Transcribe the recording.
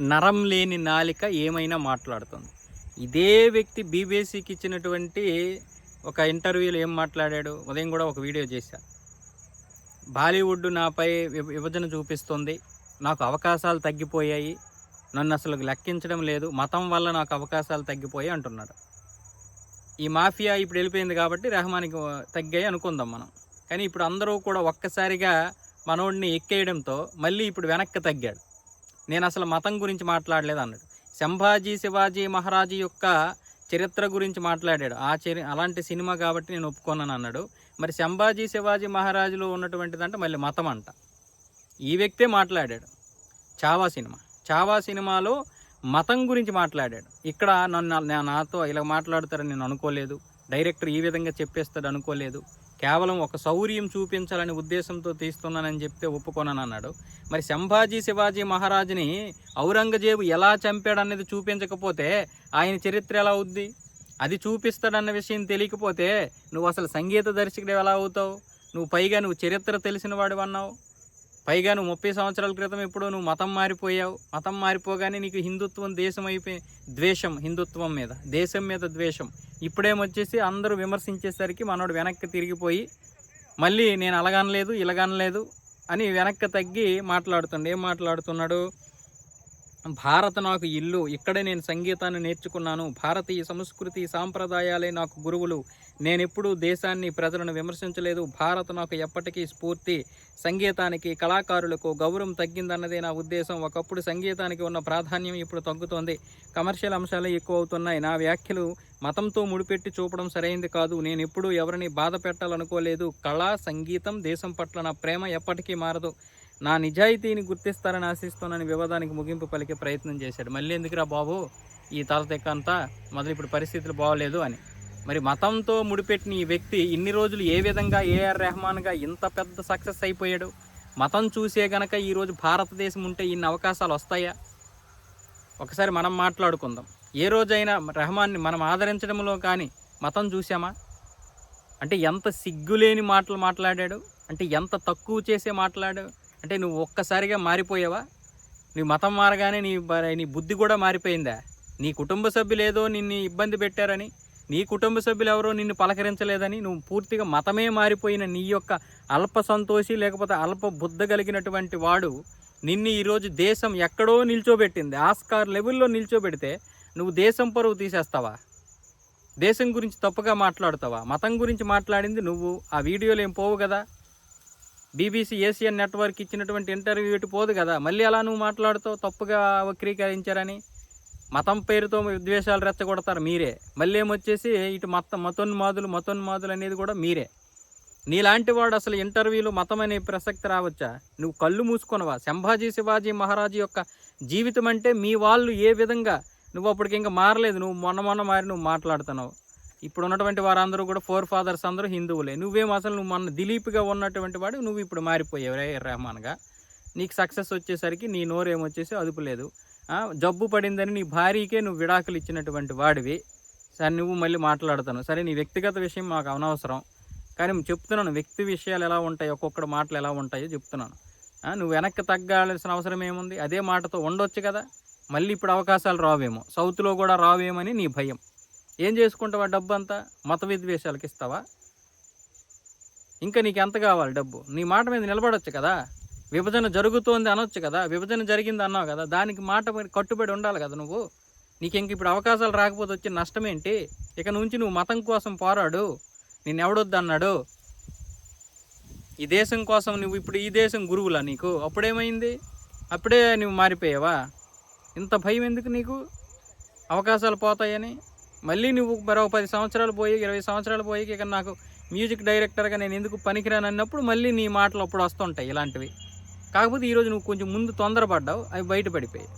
నరం లేని నాలిక ఏమైనా మాట్లాడుతుంది. ఇదే వ్యక్తి బీబీసీకి ఇచ్చినటువంటి ఒక ఇంటర్వ్యూలో ఏం మాట్లాడాడు? ఉదయం కూడా ఒక వీడియో చేశా. బాలీవుడ్ నాపై విభ- విభజన చూపిస్తుంది. నాకు అవకాశాలు తగ్గిపోయాయి. నన్ను అసలు లెక్కించడం లేదు. మతం వల్ల నాకు అవకాశాలు తగ్గిపోయాయి అంటున్నాడు. ఈ మాఫియా ఇప్పుడు వెళ్ళిపోయింది కాబట్టి రెహమాన్కి తగ్గాయి అనుకుందాం మనం. కానీ ఇప్పుడు అందరూ కూడా ఒక్కసారిగా మనోడిని ఎక్కేయడంతో మళ్ళీ ఇప్పుడు వెనక్కి తగ్గాడు. నేను అసలు మతం గురించి మాట్లాడలేదు అన్నాడు సంభాజీ శివాజీ మహారాజు యొక్క చరిత్ర గురించి మాట్లాడాడు. ఆ చరి అలాంటి సినిమా కాబట్టి నేను ఒప్పుకోనని అన్నాడు మరి సంభాజీ శివాజీ మహారాజులో ఉన్నటువంటిదంటే మళ్ళీ మతం అంట ఈ వ్యక్తే మాట్లాడాడు. చావా సినిమా. చావా సినిమాలో మతం గురించి మాట్లాడాడు. ఇక్కడ నన్ను నా- నాతో ఇలా మాట్లాడతారని నేను అనుకోలేదు. డైరెక్టర్ ఈ విధంగా చెప్పేస్తాడు అనుకోలేదు కేవలం ఒక శౌర్యం చూపించాలనే ఉద్దేశంతో తీస్తున్నానని చెప్తే ఒప్పుకోనన్నాడు మరి సంభాజీ శివాజీ మహారాజుని ఔరంగజేబు ఎలా చంపాడన్నది చూపించకపోతే ఆయన చరిత్ర ఎలా అవుద్ది? అది చూపిస్తాడన్న విషయం తెలియకపోతే నువ్వు అసలు సంగీత దర్శకుడు ఎలా అవుతావు? నువ్వు పైగా నువ్వు చరిత్ర తెలిసిన వాడు అన్నావు పైగా నువ్వు ముప్పై సంవత్సరాల క్రితం ఎప్పుడో నువ్వు మతం మారిపోయావు. మతం మారిపోగానే నీకు హిందుత్వం దేశం అయిపోయి ద్వేషం హిందుత్వం మీద దేశం మీద ద్వేషం. ఇప్పుడేమొచ్చేసి అందరూ విమర్శించేసరికి మనోడు వెనక్కి తిరిగిపోయి మళ్ళీ నేను అలాగనలేదు ఇలాగనలేదు అని వెనక్కి తగ్గి మాట్లాడుతుండే. ఏం మాట్లాడుతున్నాడు? భారత నాకు ఇల్లు ఇక్కడే నేను సంగీతాన్ని నేర్చుకున్నాను. భారతీయ సంస్కృతి సాంప్రదాయాలే నాకు గురువులు. నేను ఎప్పుడూ దేశాన్ని ప్రజలను విమర్శించలేదు. భారత్ నాకు ఎప్పటికీ స్ఫూర్తి. సంగీతానికి కళాకారులకు గౌరవం తగ్గిందన్నదే నా ఉద్దేశం. ఒకప్పుడు సంగీతానికి ఉన్న ప్రాధాన్యం ఇప్పుడు తగ్గుతోంది. కమర్షియల్ అంశాలు ఎక్కువ అవుతున్నాయి నా వ్యాఖ్యలు మతంతో ముడిపెట్టి చూపడం సరైంది కాదు. నేను ఎప్పుడూ ఎవరిని బాధ పెట్టాలనుకోలేదు. కళ సంగీతం దేశం పట్ల నా ప్రేమ ఎప్పటికీ మారదు. నా నిజాయితీని గుర్తిస్తారని ఆశిస్తున్నాను వివాదానికి ముగింపు పలికే ప్రయత్నం చేశాడు. మళ్ళీ ఎందుకురా బాబు? ఈ తలతెక్క అంతా మొదలు ఇప్పుడు పరిస్థితులు బాగోలేదు అని. మరి మతంతో ముడిపెట్టిన ఈ వ్యక్తి ఇన్ని రోజులు ఏ విధంగా ఏఆర్ రెహమాన్గా ఇంత పెద్ద సక్సెస్ అయిపోయాడు? మతం చూసే గనక ఈరోజు భారతదేశం ఉంటే ఇన్ని అవకాశాలు వస్తాయా? ఒకసారి మనం మాట్లాడుకుందాం. ఏ రోజైనా రెహమాన్ని మనం ఆదరించడంలో కానీ మతం చూసామా అంటే ఎంత సిగ్గులేని మాటలు మాట్లాడాడు? అంటే ఎంత తక్కువ చేసే మాట్లాడాడు అంటే నువ్వు ఒక్కసారిగా మారిపోయావా? నీ మతం మారగానే నీ నీ బుద్ధి కూడా మారిపోయిందా? నీ కుటుంబ సభ్యులు ఏదో నిన్ను ఇబ్బంది పెట్టారని నీ కుటుంబ సభ్యులు ఎవరో నిన్ను పలకరించలేదని నువ్వు పూర్తిగా మతమే మారిపోయిన నీ యొక్క అల్ప సంతోషి లేకపోతే అల్ప బుద్ధ కలిగినటువంటి వాడు నిన్ను ఈరోజు దేశం ఎక్కడో నిల్చోబెట్టింది. ఆస్కార్ లెవెల్లో నిల్చోబెడితే నువ్వు దేశం పరువు తీసేస్తావా? దేశం గురించి తప్పుగా మాట్లాడుతావా? మతం గురించి మాట్లాడింది నువ్వు ఆ వీడియోలు ఏం పోవు కదా? బీబీసీ ఏషియన్ నెట్వర్క్ ఇచ్చినటువంటి ఇంటర్వ్యూ ఇటు పోదు కదా. మళ్ళీ అలా నువ్వు మాట్లాడుతావు? తప్పుగా వక్రీకరించారని మతం పేరుతో విద్వేషాలు రెచ్చగొడతారు మీరే. మళ్ళీ ఏమొచ్చేసి ఇటు మత మతోన్మాదులు మతోన్మాదులు అనేది కూడా మీరే. నీలాంటి వాడు అసలు ఇంటర్వ్యూలు మతం అనే ప్రసక్తి రావచ్చా? నువ్వు కళ్ళు మూసుకొనవా? సంభాజీ శివాజీ మహారాజు యొక్క జీవితం అంటే మీ వాళ్ళు ఏ విధంగా? నువ్వు అప్పటికి ఇంకా మారలేదు. నువ్వు మొన్న మొన్న మారి నువ్వు మాట్లాడుతున్నావు. ఇప్పుడు ఉన్నటువంటి వారందరూ కూడా ఫోర్ ఫాదర్స్ అందరూ హిందువులే. నువ్వేం అసలు నువ్వు మన దిలీప్గా ఉన్నటువంటి వాడు నువ్వు ఇప్పుడు మారిపోయావు రే రెహమాన్గా. నీకు సక్సెస్ వచ్చేసరికి నీ నోరేమొచ్చేసి అదుపు లేదు. జబ్బు పడిందని నీ భార్యకే నువ్వు విడాకులు ఇచ్చినటువంటి వాడివి. సరే నువ్వు మళ్ళీ మాట్లాడతాను. సరే నీ వ్యక్తిగత విషయం మాకు అనవసరం. కానీ చెప్తున్నాను వ్యక్తి విషయాలు ఎలా ఉంటాయి ఒక్కొక్కటి మాటలు ఎలా ఉంటాయో చెప్తున్నాను. నువ్వు వెనక్కి తగ్గాల్సిన అవసరం ఏముంది? అదే మాటతో ఉండొచ్చు కదా. మళ్ళీ ఇప్పుడు అవకాశాలు రావేమో. సౌత్లో కూడా రావేమని నీ భయం. ఏం చేసుకుంటావా డబ్బు అంతా మత విద్వేషాలకి ఇస్తావా? ఇంకా నీకు ఎంత కావాలి డబ్బు? నీ మాట మీద నిలబడొచ్చు కదా? విభజన జరుగుతోంది అనొచ్చు కదా? విభజన జరిగింది అన్నావు కదా? దానికి మాట కట్టుబడి ఉండాలి కదా నువ్వు? నీకు ఇంక ఇప్పుడు అవకాశాలు రాకపోతే వచ్చిన నష్టం ఏంటి ఇక నుంచి నువ్వు మతం కోసం పోరాడు. నేను ఎవడొద్దు అన్నాడు ఈ దేశం కోసం నువ్వు ఇప్పుడు ఈ దేశం గురువులా నీకు? అప్పుడేమైంది? అప్పుడే నువ్వు మారిపోయావా? ఇంత భయం ఎందుకు నీకు? అవకాశాలు పోతాయని? మళ్ళీ నువ్వు మరో పది సంవత్సరాలు పోయి ఇరవై సంవత్సరాలు పోయి ఇక నాకు మ్యూజిక్ డైరెక్టర్గా నేను ఎందుకు పనికిరాను అన్నప్పుడు మళ్ళీ నీ మాటలు అప్పుడు వస్తుంటాయి ఇలాంటివి. కాకపోతే ఈరోజు నువ్వు కొంచెం ముందు తొందరపడ్డావు అవి బయటపడిపోయాయి.